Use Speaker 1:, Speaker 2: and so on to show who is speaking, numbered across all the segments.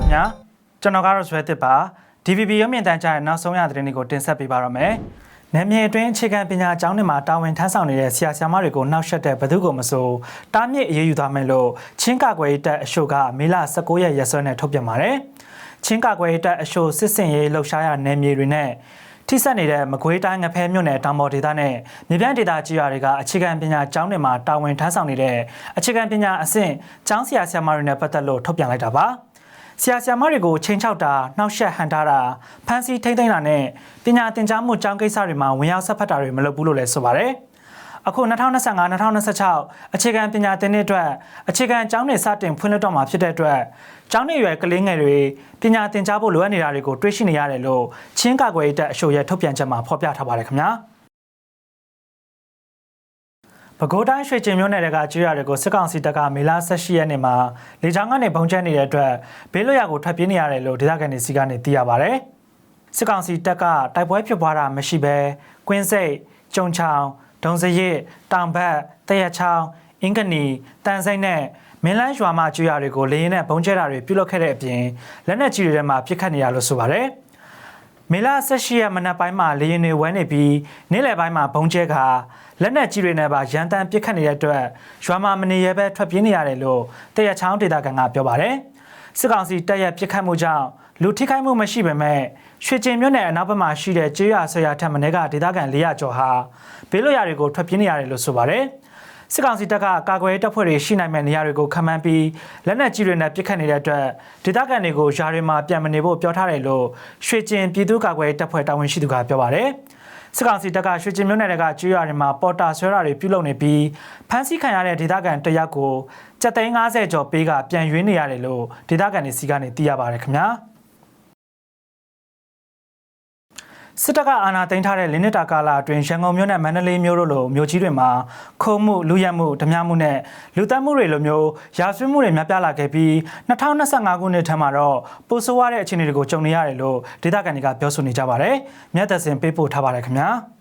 Speaker 1: ခင်ဗျာကျွန်တော်ကတော့ဇွဲတစ်ပါ DVB ရုပ်မြင်သံကြားရဲ့နောက်ဆုံးရသတင်းတွေကိုတင်ဆက်ပေးပါရမယ်။နယ်မြေအတွင်းအခြေခံပညာကျောင်းတွေမှာတာဝန်ထမ်းဆောင်နေတဲ့ဆရာဆရာမတွေကိုနှောက်ယှက်တဲ့ဘသူကိုမဆိုတားမြစ်အရေးယူသွားမယ်လို့ချင်းကာကွယ်ရေးတပ်အရှို့ကမေလ19ရက်ရက်စွဲနဲ့ထုတ်ပြန်ပါတယ်။ချင်းကာကွယ်ရေးတပ်အရှို့စစ်စင်ရေးလှုပ်ရှားရနယ်မြေတွေနဲ့ထိစပ်နေတဲ့မကွေးတိုင်းငဖဲမြို့နယ်တောင်ပေါ်ဒေသနဲ့မြေပြန့်ဒေသကြီးရွာတွေကအခြေခံပညာကျောင်းတွေမှာတာဝန်ထမ်းဆောင်နေတဲ့အခြေခံပညာအဆင့်ကျောင်းဆရာဆရာမတွေနဲ့ပတ်သက်လို့ထုတ်ပြန်လိုက်တာပါ။ ဆရာဆရာမတွေကိုချိန်ချောက်တာနှောက်ယှက်ဟန်တာတာဖမ်းဆီးထိမ့်သိမ်းတာနဲ့ပညာသင်ကြားမှုကျောင်းကိစ္စတွေမှာဝင်ရောက်ဆက်ဖက်တာတွေမလုပ်ဘူးလို့လည်းဆိုပါတယ်။အခု2025-2026အခြေခံပညာသင်နှစ်အတွက်အခြေခံကျောင်းတွေစတင်ဖွင့်လှစ်တော့မှာဖြစ်တဲ့အတွက်ကျောင်းနေရွယ်ကလေးငယ်တွေပညာသင်ကြားဖို့လိုအပ်နေတာတွေကိုတွေးရှိနေရတယ်လို့ချင်းကာကွယ်ရေးတပ်အရှို့ရဲ့ထုတ်ပြန်ချက်မှာဖော်ပြထားပါတယ်ခင်ဗျာ။ ပဲခူးတိုင်းရွှေကျင်မြို့နယ်ကကျွေးရတယ်ကိုစစ်ကောင်စီတပ်ကမေလ18ရက်နေ့မှာလေကြောင်းကနေပုံကျဲနေတဲ့အတွက်ဘေးလွတ်ရာကိုထွက်ပြေးနေရတယ်လို့ဒေသခံတွေစီကနေသိရပါဗျ။စစ်ကောင်စီတပ်ကတိုက်ပွဲဖြစ်ပွားတာမရှိဘဲကွင်းစိတ်ကြုံချောင်းဒုံစရစ်တောင်ဘက်တရချောင်းအင်္ဂနီတန်စိမ့်နဲ့မင်းလန်းရွာမှကျွေးရတွေကိုလေရင်နဲ့ပုံကျဲတာတွေပြုလုပ်ခဲ့တဲ့အပြင်လက်နက်ကြီးတွေထဲမှာပစ်ခတ်နေရလို့ဆိုပါတယ်။ မေလ18ရက်မနက်ပိုင်းမှာလေရင်တွေဝဲနေပြီးနေ့လယ်ပိုင်းမှာဘုံကျဲကလက်နက်ကြီးတွေနဲ့ပါရန်တမ်းပစ်ခတ်နေတဲ့အတွက်ရွာမှာမနေရပဲထွက်ပြေးနေရတယ်လို့တရချောင်းဒေတာကန်ကပြောပါတယ်။စစ်ကောင်စီတပ်ရဲ့ပစ်ခတ်မှုကြောင့်လူထိခိုက်မှုမရှိပေမဲ့ရွှေကျင်မြို့နယ်အနောက်ဘက်မှာရှိတဲ့ကျေးရွာဆရာထက်မင်းကဒေတာကန်400ကျော်ဟာဘေးလွတ်ရာတွေကိုထွက်ပြေးနေရတယ်လို့ဆိုပါတယ်။ စစ်ကောင်စီတပ်ကကာကွယ်တပ်ဖွဲ့တွေရှိနိုင်မဲ့နေရာတွေကိုခံမှန်းပြီးလက်နက်ကြီးတွေနဲ့ပစ်ခတ်နေတဲ့အတွက်ဒေသခံတွေကိုယာတွေမှာပြန်မနေဖို့ပြောထားတယ်လို့ရွှေကျင်ပြည်သူ့ကာကွယ်တပ်ဖွဲ့တာဝန်ရှိသူကပြောပါတယ်။စစ်ကောင်စီတပ်ကရွှေကျင်မြို့နယ်ကကျွေးရတွေမှာပေါ်တာဆွဲတာတွေပြုလုပ်နေပြီးဖမ်းဆီးခံရတဲ့ဒေသခံတရက်ကိုစက်သိန်း90ကျော်ပေးကပြန်ရွေးနေရတယ်လို့ဒေသခံတွေစီကနေသိရပါတယ်ခင်ဗျာ။ စစ်တပ်ကအာဏာသိမ်းထားတဲ့လင်းနစ်တာကာလအတွင်းရန်ကုန်မြို့နဲ့မန္တလေးမြို့တို့လိုမြို့ကြီးတွေမှာခုံမှုလူရက်မှုဓမြမှုနဲ့လူတက်မှုတွေလိုမျိုးရာဇဝတ်မှုတွေများပြားလာခဲ့ပြီး2025ခုနှစ်ထက်မှာတော့ပိုဆိုးရတဲ့အခြေအနေတွေကိုကြုံနေရတယ်လို့ဒေသခံတွေကပြောဆိုနေကြပါတယ်။မြတ်သက်စင်ပေးပို့ထားပါတယ်ခင်ဗျာ။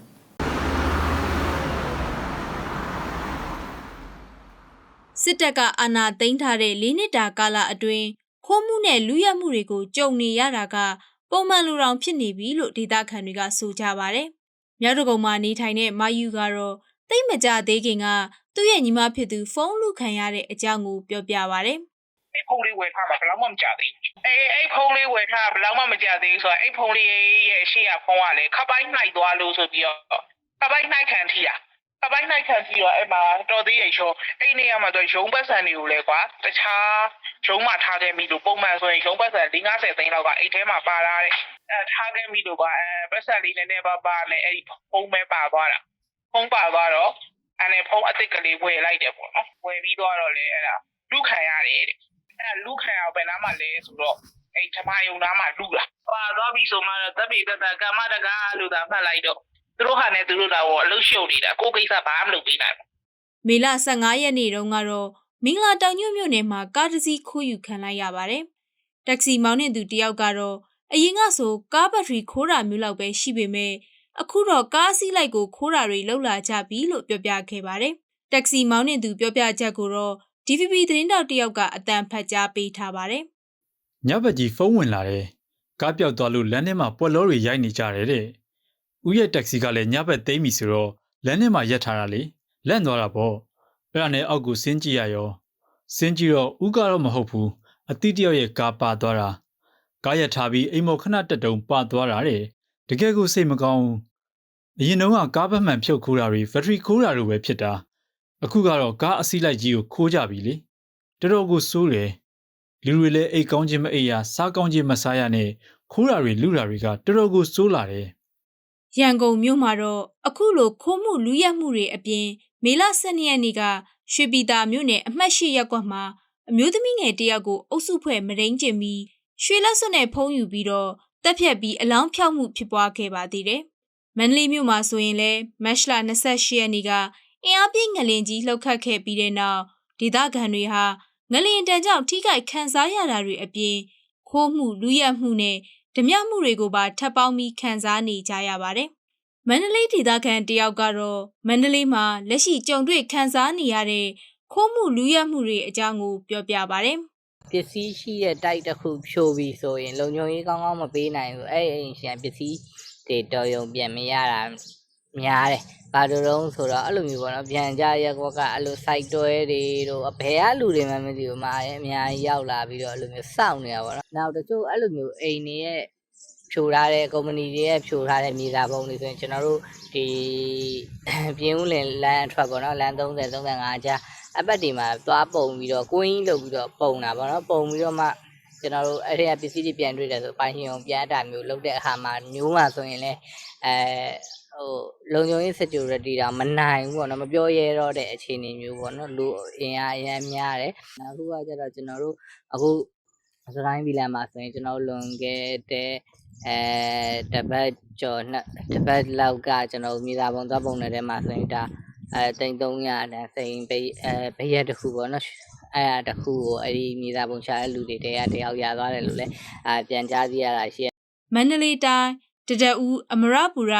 Speaker 2: စစ်တပ်ကအာဏာသိမ်းထားတဲ့လေးနှစ်တာကာလအတွင်းခိုးမှုနဲ့လူရက်မှုတွေကိုကြုံနေရတာက ပုံမှန်လူတောင်ဖြစ်နေပြီလို့ဒေသခံတွေကဆိုကြပါတယ်။မြောက်တကုံမှာနေထိုင်တဲ့မာယူကတော့တိတ်မကြသေးခင်ကသူ့ရဲ့ညီမဖြစ်သူဖုန်းလူခံရတဲ့အကြောင်းကိုပြောပြပါဗျ။
Speaker 3: အဲ့ဖုန်းလေးဝယ်ထားမှာဘယ်တော့မှမကြသေးဘူး။အေးအဲ့ဖုန်းလေးဝယ်ထားတာဘယ်တော့မှမကြသေးဘူးဆိုတော့အဲ့ဖုန်းလေးရဲ့အရှိရဖုန်းကလည်းခပ်ပိုင်းနှိုက်သွားလို့ဆိုပြီးတော့ခပ်ပိုင်းနှိုက်ခံထီးတာ ခပ်ပိုင်းနှိုက်ခံပြီးတော့အဲ့မှာတော်သေးရဲ့ရှောအဲ့နေရာမှာတော့ရုံးပတ်စံတွေကိုလည်းကွာတခြားရုံးမှာထားခဲ့ပြီလို့ပုံမှန်ဆိုရင်ရုံးပတ်စံ450သိန်းလောက်ကအဲ့ထဲမှာပါလာတဲ့အဲထားခဲ့ပြီလို့ကွာအဲပတ်စံလေးနည်းနည်းပါးပါနဲ့အဲ့ဒီဖုန်းပဲပါသွားတာဖုန်းပါသွားတော့အဲ့နဲ့ဖုန်းအစ်စ်ကလေးဝယ်လိုက်တယ်ပေါ့နော်ဝယ်ပြီးတော့လေအဲ့ဒါလူခံရတယ်တဲ့အဲ့လူခံအောင်ဘယ်နားမှာလဲဆိုတော့အဲ့ဓမ္မယုံနားမှာလူလာပါသွားပြီဆိုမှတော့တပ်ပိတတကမ္မတကားလို့သာမှတ်လိုက်တော့ သူတို့ဟာနဲ့သူတို့တော့အလုရှုပ်နေတာကိုကိစ္စဘာမှမလုပ်ပေးနိုင်ဘူး
Speaker 2: မေလ15ရက်နေ့တုန်းကတော့မင်္ဂလာတောင်ညွန့်မြို့နယ်မှာကားတစ်စီးခိုးယူခံလိုက်ရပါတယ်။တက္ကစီမောင်းနေသူတယောက်ကတော့အရင်ကဆိုကားဘက်ထရီခိုးတာမျိုးလောက်ပဲရှိပေမဲ့အခုတော့ကားအစီးလိုက်ကိုခိုးတာတွေလောက်လာကြပြီလို့ပြောပြခဲ့ပါတယ်။တက္ကစီမောင်းနေသူပြောပြချက်ကိုတော့ DVB သတင်းတောက်တယောက်ကအတန်ဖတ်ကြားပေးထားပါတယ်။
Speaker 4: ညဘက်ကြီးဖုန်းဝင်လာတယ်ကားပြောက်သွားလို့လမ်းထဲမှာပွက်လောတွေရိုက်နေကြတယ်တဲ့ ဥရဲ့တက္ကစီကလည်းညဘက်သိမ်းပြီဆိုတော့လမ်းထဲမှာရက်ထားတာလေလန့်သွားတာပေါ့အဲ့ဒါနဲ့အောက်ကိုဆင်းကြည့်ရရောဆင်းကြည့်တော့ဥကတော့မဟုတ်ဘူးအတိတယောက်ရဲ့ကားပါသွားတာကားရက်ထားပြီးအိမ်မော်ခဏတက်တုံပါသွားတာတဲ့တကယ်ကိုစိတ်မကောင်းဘူးအရင်တုန်းကကားဘက်မှန်ဖြုတ်ခိုးတာတွေဘက်ထရီခိုးတာလိုပဲဖြစ်တာအခုကတော့ကားအစီးလိုက်ကြီးကိုခိုးကြပြီလေတော်တော်ကိုစိုးတယ်လူတွေလည်းအိတ်ကောင်းခြင်းမအိပ်ရစားကောင်းခြင်းမစားရနဲ့ခိုးတာတွေလူတာတွေကတော်တော်ကိုစိုးလာတယ်
Speaker 2: ရန်ကုန်မြို့မှာတော့အခုလိုခိုးမှုလူရက်မှုတွေအပြင်မေလ12ရက်နေ့ကရွှေပြည်သာမြို့နယ်အမှတ်၈ရပ်ကွက်မှာအမျိုးသမီးငယ်တယောက်ကိုအုပ်စုဖွဲ့မရင်းကျင်ပြီးရွှေလက်စွပ်နဲ့ဖုံးယူပြီးတော့တက်ဖြတ်ပြီးအလောင်းဖြောက်မှုဖြစ်ပွားခဲ့ပါသေးတယ်။မန္တလေးမြို့မှာဆိုရင်လည်းမတ်လ28ရက်နေ့ကအင်အားပြည့်ငလင်ကြီးလှုပ်ခတ်ခဲ့ပြီးတဲ့နောက်ဒေသခံတွေဟာငလင်တန်ကြောင့်ထိခိုက်ခံစားရတာတွေအပြင်ခိုးမှုလူရက်မှုနဲ့ ဓမြမှုတွေကိုပါထပ်ပေါင်းပြီးခံစားနေကြရပါတယ်။မန္တလေးဒေသခံတယောက်ကတော့မန္တလေးမှာလက်ရှိကြုံတွေ့ခံစားနေရတဲ့ခိုးမှုလူရက်မှုတွေအကြောင်းကိုပြောပြပါဗျ
Speaker 5: ပစ္စည်းရှိတဲ့တိုက်တစ်ခုဖြိုပြီးဆိုရင်လုံခြုံရေးကောင်းကောင်းမပေးနိုင်ဘူးအဲ့ဒီအိမ်ရှင်ပစ္စည်းတွေတော်ရုံပြန်မရတာ များတယ်ဘာလို့လဲဆိုတော့အဲ့လိုမျိုးပေါ့နော်ပြန်ကြရက်ကွက်ကအဲ့လို site တွဲတွေတို့ဘယ်ကလူတွေမှမသိဘူးမာရဲ့အများကြီးရောက်လာပြီးတော့အဲ့လိုမျိုးစောင့်နေတာပေါ့နော်နောက်တချို့အဲ့လိုမျိုးအိမ်တွေရဲ့ဖြိုထားတဲ့ကုမ္ပဏီတွေရဲ့ဖြိုထားတဲ့မြေစာပုံတွေဆိုရင်ကျွန်တော်တို့ဒီပြင်းဦးလင်လမ်းအထွက်ပေါ့နော်လမ်း30 35ကြားအပတ်ဒီမှာသွားပုံပြီးတော့ကိုင်းကြီးလုပ်ပြီးတော့ပုံတာပေါ့နော်ပုံပြီးတော့မှကျွန်တော်တို့အဲ့ဒီကပစ္စည်းတွေပြန်တွေ့တယ်ဆိုပိုင်းရှင်အောင်ပြန်အတာမျိုးလုပ်တဲ့အခါမှာမျိုးမှာဆိုရင်လည်းအဲ ဟိုလုံခြုံရေး security တာမနိုင်ဘူးပေါ့နော်မပြောရဲတော့တဲ့အခြေအနေမျိုးပေါ့နော်လူအင်အားအများများတယ်နောက်တစ်ခုကကျတော့ကျွန်တော်တို့အခုစတိုင်းဗီလန်မှာဆိုရင်ကျွန်တော်တို့လွန်ခဲ့တဲ့အဲတပတ်ကျော်နှစ်တပတ်လောက်ကကျွန်တော်တို့မြေသာပုံသွားပုံနေတဲ့မှာဆိုရင်ဒါအဲတိန်300တန်းစိန်ပေးအဲဘရက်တစ်ခုပေါ့နော်အဲ့ဒါတစ်ခုကိုအဲ့ဒီမြေသာပုံရှာတဲ့လူတွေတည်းကတယောက်ရသွားတယ်လို့လည်းအာပြန်ကြားသိရတာရှိ
Speaker 2: မန္တလေးတိုင်းတဒဦးအမရပူရ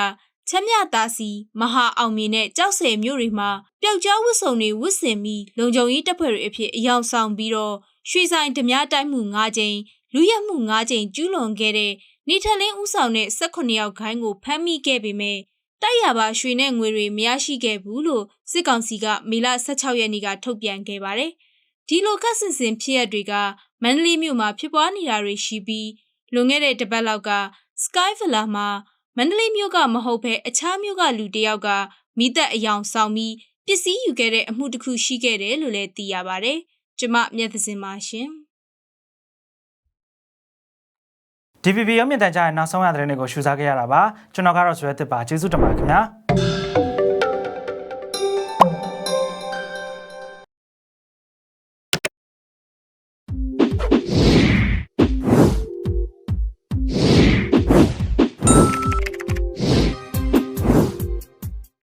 Speaker 2: ချမ်းမြသားစီမဟာအောင်မြေနဲ့ကြောက်စဲမြို့တွေမှာပျောက်ကြားဝတ်စုံတွေဝတ်ဆင်ပြီးလုံခြုံရေးတပ်ဖွဲ့တွေအဖြစ်အယောင်ဆောင်ပြီးတော့ရွှေဆိုင်ဓမြတိုက်မှု၅ကြိမ်လူရက်မှု၅ကြိမ်ကျူးလွန်ခဲ့တဲ့နေထလင်းဦးဆောင်တဲ့18ယောက်ခိုင်းကိုဖမ်းမိခဲ့ပေမဲ့တိုက်ရပါရွှေနဲ့ငွေတွေမရရှိခဲ့ဘူးလို့စစ်ကောင်စီကမေလ16ရက်နေ့ကထုတ်ပြန်ခဲ့ပါတယ်။ဒီလိုကဆင်စင်ဖြစ်ရတွေကမန္တလေးမြို့မှာဖြစ်ပွားနေတာတွေရှိပြီးလွန်ခဲ့တဲ့တစ်ပတ်လောက်က Sky Villa မှာ မန္တလေးမြို့ကမဟုတ်ဘဲအခြားမြို့ကလူတစ်ယောက်ကမိသက်အယောင်ဆောင်ပြီးပစ္စည်းယူခဲ့တဲ့အမှုတစ်ခုရှိခဲ့တယ်လို့လည်းသိရပါဗျ။ကျမမျက်သစင်ပါရှင်။
Speaker 1: DPP ရုံးမြင့်တန်ကြားရဲ့နောက်ဆုံးရတဲ့တဲ့တွေကိုရှုစားခဲ့ရတာပါကျွန်တော်ကတော့ဇွဲတစ်ပါကျေးဇူးတင်ပါတယ်ခင်ဗျာ